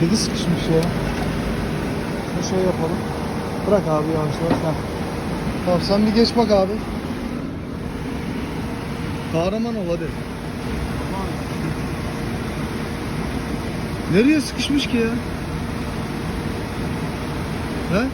Kedi sıkışmış ya. Bir şey yapalım. Bırak abi yavaş yavaş. Heh. Tamam sen bir geç bak abi. Kahraman ol hadi. Nereye sıkışmış ki ya? He?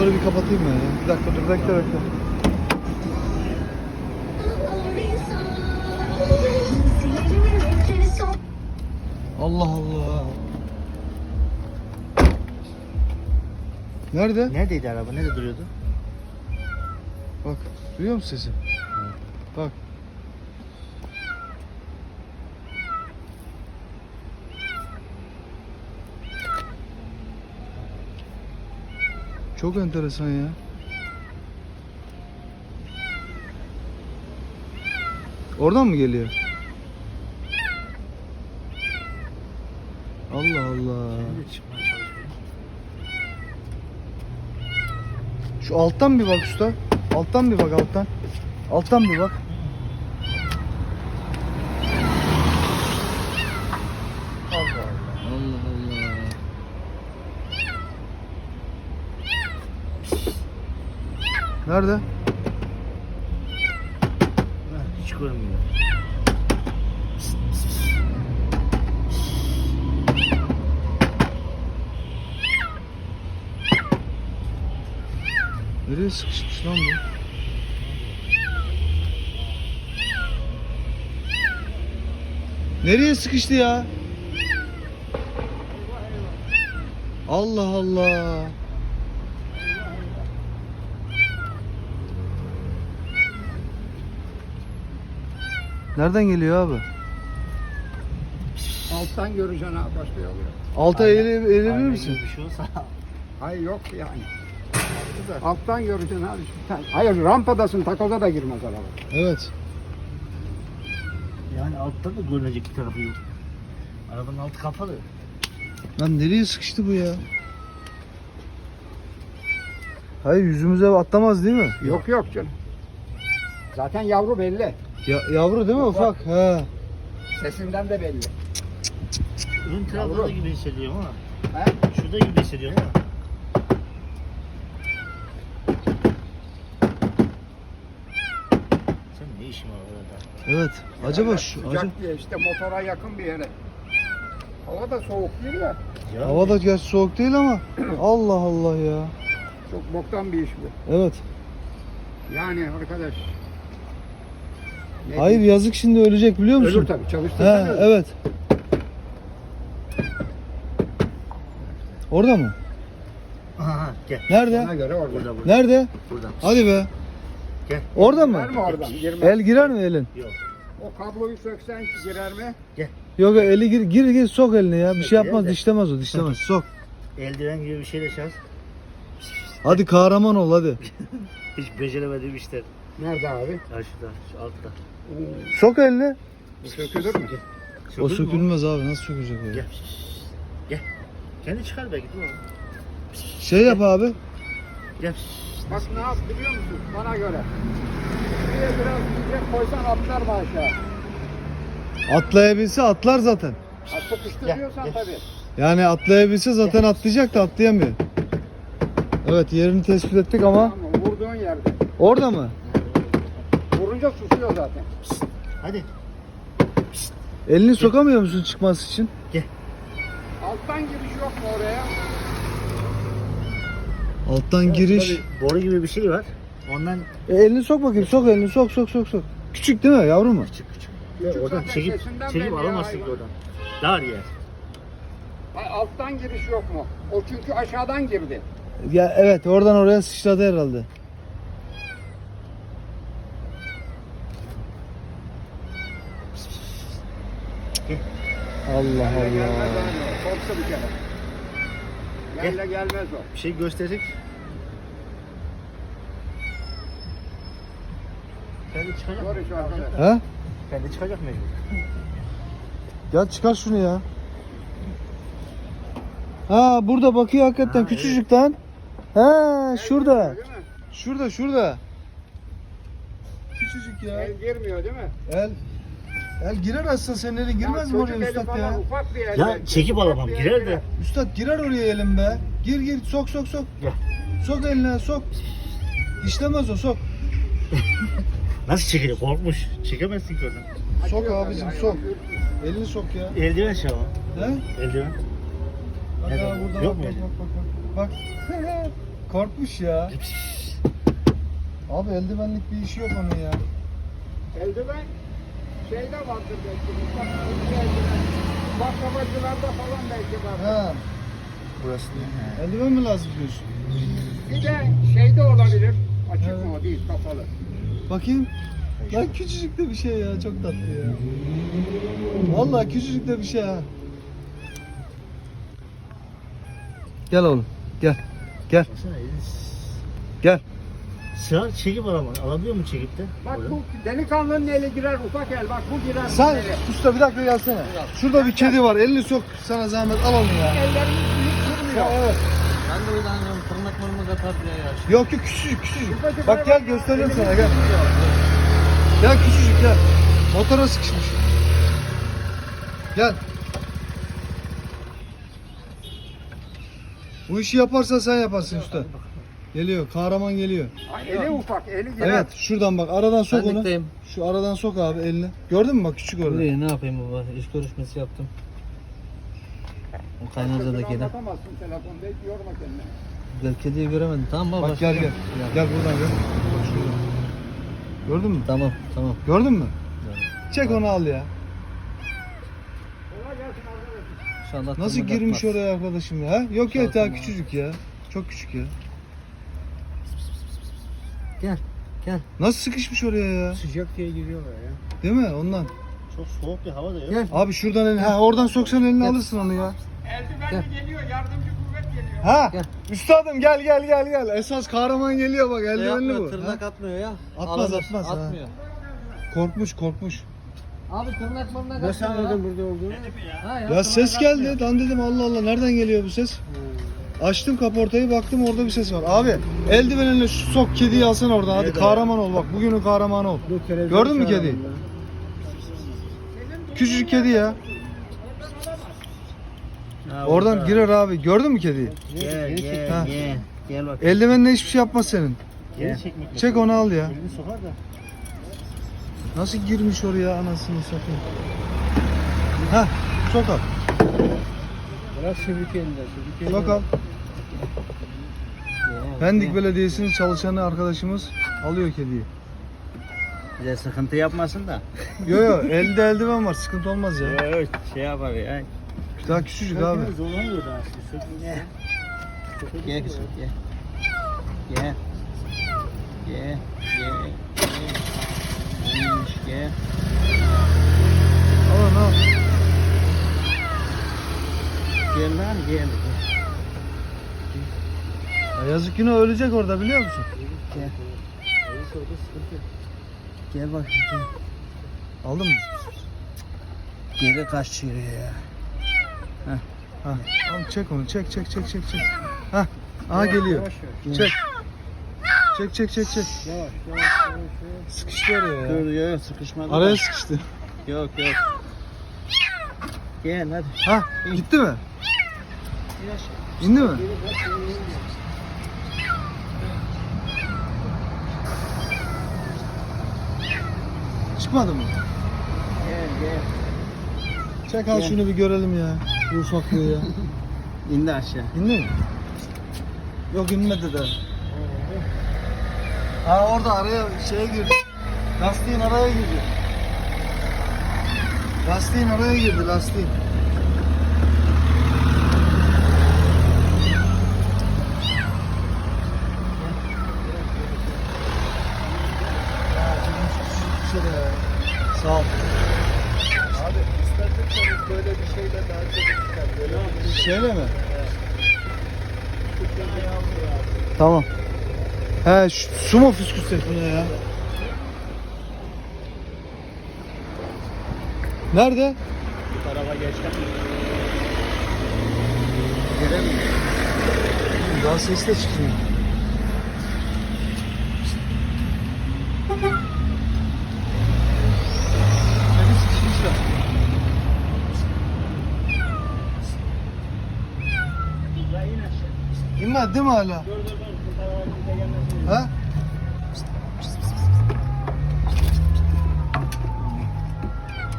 Dur Şu motoru bir kapatayım ben ya. Bir dakika dur bekle bekle. Allah Allah. Nerede? Neredeydi araba? Nerede duruyordu? Bak. Duyuyor musun sesi? Bak. Çok enteresan ya. Oradan mı geliyor? Allah Allah. Şu alttan bir bak usta. Alttan bir bak alttan. Alttan bir bak. Allah Allah. Allah Allah. Nerede? Hiç görmüyor. Nereye sıkışmış lan bu? Nereye sıkıştı ya? Allah Allah. Nereden geliyor abi? Alttan göreceksin ha başka yol yok. Alta Aynen. eğile, eğilebilir Aynen misin? gibi Bir şey olsa Hayır yok yani. Alttan göreceksin abi. Sen- Hayır rampadasın takoza da girmez araba. Evet. yani altta da görünecek bir tarafı yok. Arabanın altı kapalı. Lan nereye sıkıştı bu ya? Hayır yüzümüze atlamaz değil mi? Yok yok canım. Zaten yavru belli. Ya, yavru değil mi ufak? He. Sesinden de belli. Ön tarafta Yavrum. gibi hissediyorum ama. He? Şurada gibi hissediyorum ama. Sen ne işin var orada? Evet. Acaba şu Sıcak acaba diye işte motora yakın bir yere. Hava da soğuk değil ya. Ya havada gerçi soğuk değil ama Allah Allah ya. Çok boktan bir iş bu. Evet. Yani arkadaş. Ne Hayır diyeyim? yazık şimdi ölecek biliyor musun? Ölür tabii He, çalıştırsan ölür. evet. Orada mı? Aha, gel. Nerede? Ona göre orada. Burada burada. Nerede? Burada. Hadi be. Gel. Orada Girer mı? mi oradan? Girmez. El girer mi elin? Yok. O kabloyu söksen girer mi? Yok eli gir gir gir sok elini ya. Bir şey Peki, yapmaz dişlemez o dişlemez. Sok. Eldiven gibi bir şeyle şans. Hadi kahraman ol hadi. Hiç beceremediğim işler. Nerede abi? Karşıda, şu altta. Sok elini. Bu sökülür mü? O Sökülür mü sökülmez abi nasıl sökülecek o ya? Gel. Gel. Kendi çıkar belki değil mi? Şey yap abi. Gel. Bak ne yap biliyor musun? Bana göre. Şuraya biraz yiyecek koysan atlar mı aşağı? Atlayabilse atlar zaten. Gel, gel. tabii. Yani atlayabilse zaten atlayacak da atlayamıyor. Evet yerini tespit ettik ama Tamam, vurduğun yerde. orada mı? Vurunca susuyor zaten. Hadi. Elini sokamıyor musun çıkması için? Alttan giriş yok mu oraya? Alttan giriş. Burada bir boru gibi bir şey var. Ondan E, elini sok bakayım. Sok elini. Sok sok sok sok. Küçük değil mi yavrum mu? küçük küçük. Küçük oradan çekip, çekip alamazsın ki oradan. Dar yer. Ay, alttan giriş yok mu? O çünkü aşağıdan girdi. Ya evet oradan oraya sıçradı herhalde. Allah Allah. Korktu bir kere. Gelle gelmez o. Bir şey gösterecek. Kendi çıkacak. Zor iş arkadaş. Ha? Ben de çıkacak mecbur. Gel çıkar şunu ya. Ha burada bakıyor hakikaten Ha, küçücük lan. Ha şurada. Şurada şurada. Küçücük ya. El girmiyor değil mi? El. El girer aslında senin elin girmez mi Ya oraya üstad ya? Ya çekip alamam girer de. Üstad girer oraya elim be. Gir gir sok sok sok. Gel. Sok eline sok. İşlemez o sok. Nasıl çekiyor? Korkmuş. Çekemezsin ki oradan. Sok abicim sok. Elini sok ya. Eldiven şey ama. He? Eldiven. Bak burada Yok bak, mu bak, bak bak bak. Bak. Korkmuş ya. Abi eldivenlik bir işi yok onun ya. Eldiven şeyde vardır belki. Baklavacılarda falan belki var. Ha. Burası değil. Eldiven mi lazım diyorsun? Bir de şeyde olabilir. Açık Evet. mı o değil kapalı. Bakayım. Lan küçücük de bir şey ya. Çok tatlı ya. Vallahi küçücük de bir şey ha. Gel oğlum. Gel. Gel. Gel. Sığar çekip alamam. Alabiliyor mu çekip de? Bak bu delikanlının eli girer ufak el. Bak bu girer. Sen eli. usta bir dakika gelsene. Şurada bir kedi var. Elini sok. Sana zahmet al onu ya. Ellerimiz büyük durmuyor. evet. Ben de öyle anlıyorum. Tırnak mırmız atar diye ya. Yok yok küçücük küçücük. Ufacık Bak gel göstereyim sana gel. Gel küçücük gel. Motora sıkışmış. Gel. Bu işi yaparsan sen yaparsın usta. Geliyor. Kahraman geliyor. Eli ufak, eli girer. Evet şuradan bak aradan sok onu. Benlikteyim. Şu aradan sok abi elini. Gördün mü bak küçük orada. Buraya ne yapayım baba? İş görüşmesi yaptım. O kaynarca da kedi. Anlatamazsın telefonda, hiç yorma kendini. Gel kediyi göremedim. Tamam baba. Bak gel gel. Gel buradan gel. Bak şuradan. Gördün mü? Tamam tamam. Gördün mü? Çek onu al ya. Kolay gelsin arkadaşlar. İnşallah Nasıl girmiş atmaz. oraya arkadaşım ya? ha? Yok ya daha küçücük ya. Çok küçük ya. Gel. Gel. Nasıl sıkışmış oraya ya? Sıcak diye giriyorlar ya. Değil mi? Ondan. Çok soğuk bir hava da yok. Gel. Abi şuradan elini, ha oradan soksan elini Gel. alırsın onu ya. Eldivenle geliyor, yardımcı kuvvet geliyor. Ha? Gel. Üstadım gel gel gel gel. Esas kahraman geliyor bak Şey eldivenli yapmıyor, bu. Tırnak Ha? atmıyor ya. Atmaz, Alınır, atmaz, ha. Atmıyor. Korkmuş korkmuş. Abi tırnak mırnak Nasıl atmıyor anladın ya. burada olduğunu? Ha, Ya tırnak ses atmıyor. geldi. Lan dedim Allah Allah nereden geliyor bu ses? Açtım kaportayı baktım orada bir ses var. Abi eldivenini şu sok kediyi alsana oradan. Hadi kahraman ol bak. Bugünün kahramanı ol. Gördün mü kediyi? Küçücük kedi ya. Oradan orada. girer abi. Gördün mü kediyi? Gel gel gel. Gel bak. Eldivenle hiçbir şey yapmaz senin. Gel. Çek onu al ya. Nasıl girmiş oraya anasını satayım. Ha, sok al. Biraz sürük elinde, sürük al. Ya, Pendik. Belediyesi'nin çalışanı arkadaşımız alıyor kediyi. Bize sıkıntı yapmasın da. Yo yo elde eldiven var sıkıntı olmaz ya. Evet şey yapar ya. Daha küçücük abi. Zorlanıyor da aslında. Gel. Gel kızım gel. Gel. Gel. Gel. Gel. Gel. Al al. Gel. Ya yazık yine ölecek orada biliyor musun? Gel. Gel bak gel. Aldın mı? Geri kaç çığırıyor ya. Ha. Al çek onu çek çek çek çek çek. Ha. Aha geliyor. Çek. Çek çek çek çek. Yavaş, yavaş, yavaş. Sıkıştı oraya ya. Dur yok sıkışmadı. Araya da. sıkıştı. Yok yok. Gel hadi. Ha gitti mi? İndi mi? Çıkmadı mı? Gel gel. Çek al Gel. şunu bir görelim ya. Bu ufaklığı ya. İndi aşağı. İndi mi? Yok inmedi de. Ha orada araya şeye girdi. Lastiğin araya girdi. Lastiğin araya girdi lastiğin. Ya, canım şu küçücük bir şey de ya. Sağ ol. Abi isterseniz böyle bir şeyle daha çok ister. Böyle bir Şöyle mi? Tamam. He su mu fısküsek buna ya? Nerede? Bu tarafa geçtim. Daha ses de çıkmıyor. Seni sıkışmışlar. Ya in İnmedi değil mi hala? Dur dur dur. Ha?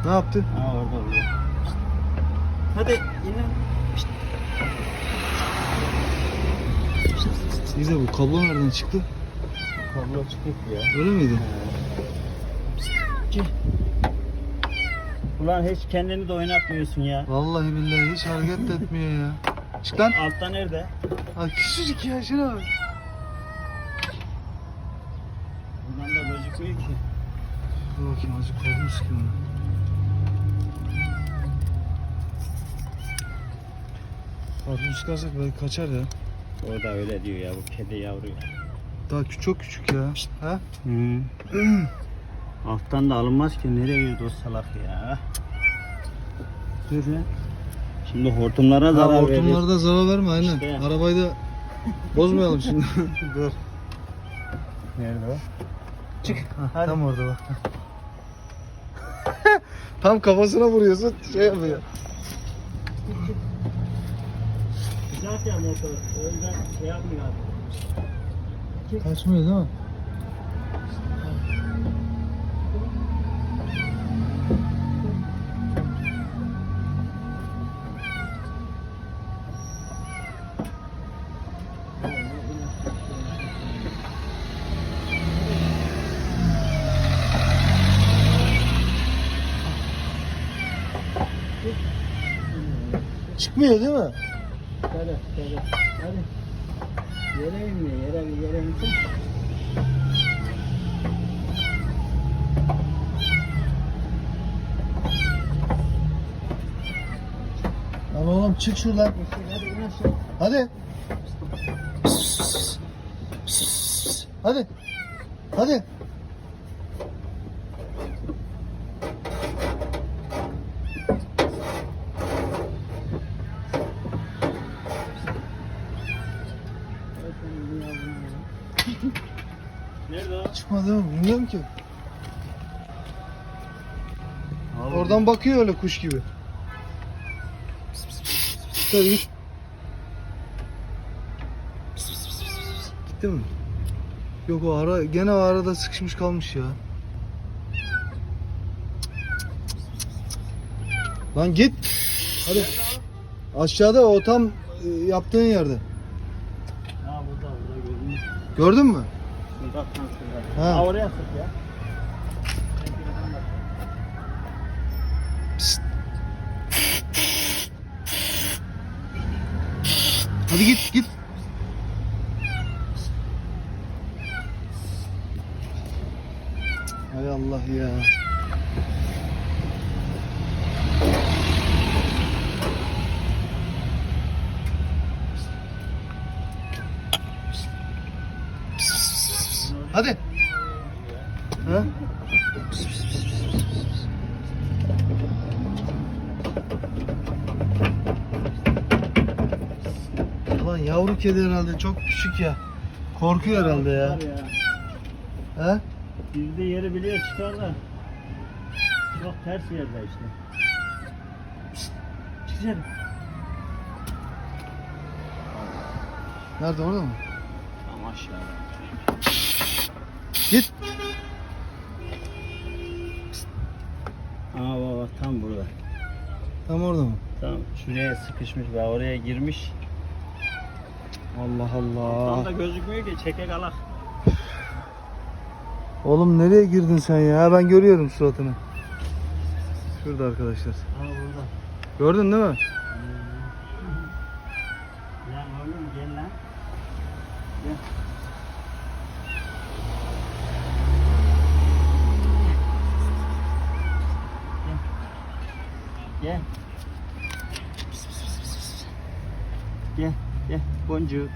Ne yaptı? Ha orada orada. Hadi in lan. İyi de bu kablo nereden çıktı? Kablo çıkık ya. Öyle miydi? Ulan hiç kendini de oynatmıyorsun ya. Vallahi billahi hiç hareket etmiyor ya. Çık lan. Altta nerede? Ay küçücük ya şuna bak. Buradan da gözükmüyor ki. Dur bakayım azıcık korkmuş ki onu. Karnını çıkarsak belki kaçar ya. O da öyle diyor ya bu kedi yavru ya. Daha küçük, çok küçük ya. Ha? Hı. Alttan da alınmaz ki nereye girdi o salak ya. Dur lan. Şimdi hortumlara Ha, zarar verir. hortumlara da zarar verme aynen. İşte. Arabayı da bozmayalım şimdi. Dur. Nerede o? Çık. tam orada bak. tam kafasına vuruyorsun şey yapıyor. Ya motor. Yüzden şey yapmıyor abi. Kaçmıyor değil mi? Çıkmıyor değil mi? Hadi hadi. Hadi. Yere inme yere yere insin. Lan oğlum çık şuradan. Hadi in aşağı. Hadi. Hadi. Hadi. Nerede o? Çıkmadı mı? Bilmiyorum ki. Abi, Oradan bakıyor öyle kuş gibi. Tabii git. Gitti mi? Yok o ara gene o arada sıkışmış kalmış ya. Lan git. Hadi. Aşağıda o tam e, yaptığın yerde. Ha burada burada gördüm. Gördün mü? Şuradan şurada. Ha. Ha oraya sık ya. Psst. Hadi git git. Hay Allah ya. Hadi. Ha? Kedi herhalde çok küçük ya. Korkuyor herhalde ya. He? Girdiği yeri biliyor çıkar da. Çok ters yerde işte. Güzel. Nerede orada mı? Tam aşağıda. Git. Aa baba tam burada. Tam orada mı? Tam şuraya sıkışmış ve oraya girmiş. Allah Tam Allah. da gözükmüyor ki çekek alak. Oğlum nereye girdin sen ya? Ben görüyorum suratını. Şurada arkadaşlar. Ha burada. Gördün değil mi? Boncuk.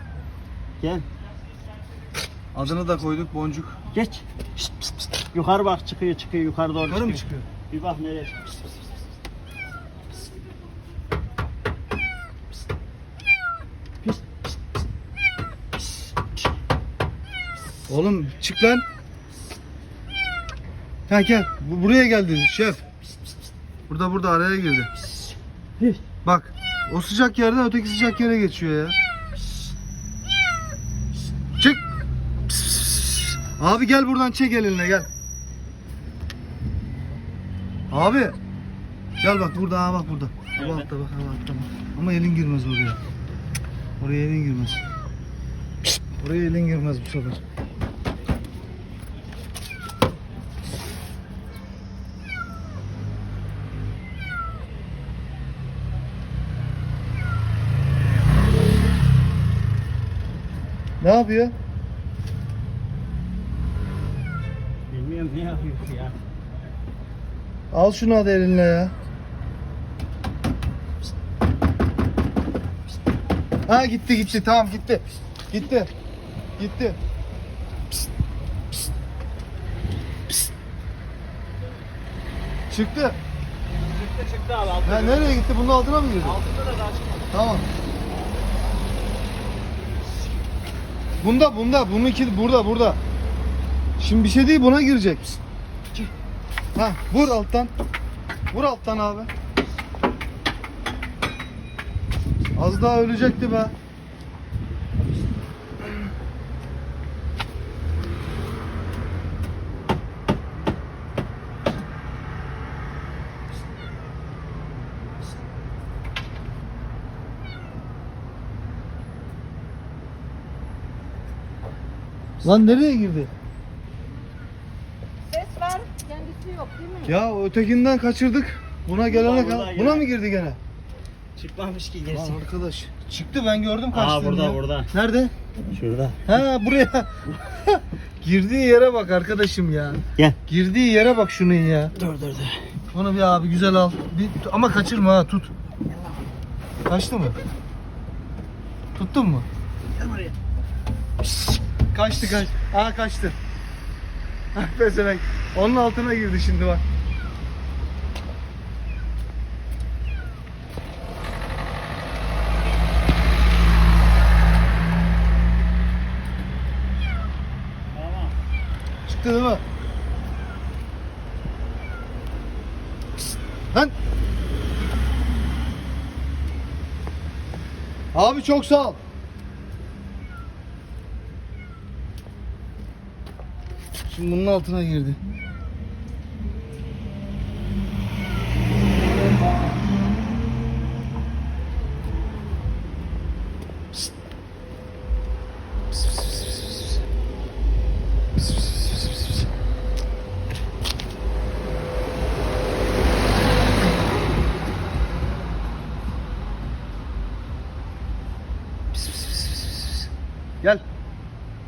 Gel. Adını da koyduk boncuk. Geç. Şşt, pst, pst. Yukarı bak çıkıyor çıkıyor yukarı doğru Yukarı mı çıkıyor? Bir bak nereye çıkıyor. Pst, pst. Oğlum çık lan. Ha gel. Bu- Buraya geldi şef. Burada burada araya girdi. Bak. O sıcak yerden öteki sıcak yere geçiyor ya. Abi gel buradan çek elinle gel. Abi. Gel bak burada ha bak burada. Ha Nerede? altta bak ha bak. Ama elin girmez oraya. Oraya elin girmez. Oraya elin girmez bu sefer. Ne yapıyor? Ne yapıyor ya. Al şunu hadi elinle ya. Ha gitti gitti tamam gitti. Gitti. Gitti. Çıktı. Çıktı çıktı abi altında. Ha nereye gitti? Bunun altına mı girdi? Altında da daha çıkmadı. Tamam. Bunda bunda bununki burada burada. Şimdi bir şey değil buna girecek. Psst. Ha vur alttan. Vur alttan abi. Az daha ölecekti be. Lan nereye girdi? Ses var, yok değil mi? Ya ötekinden kaçırdık. Buna gelene kadar. Buna mı girdi gene? Çıkmamış ki Lan gerisi. arkadaş. Çıktı ben gördüm kaçtığını. Aa burada ya. burada. Nerede? Şurada. Ha buraya. Girdiği yere bak arkadaşım ya. Gel. Girdiği yere bak şunun ya. Dur dur dur. Onu bir abi güzel al. Bir, ama kaçırma ha tut. Kaçtı mı? Tuttun mu? Gel buraya. Kaçtı kaç. Aa kaçtı. Ah pezevenk. Onun altına girdi şimdi bak. Tamam. Çıktı değil mi? Lan. Abi çok sağ ol. Şimdi bunun altına girdi.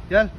Gel.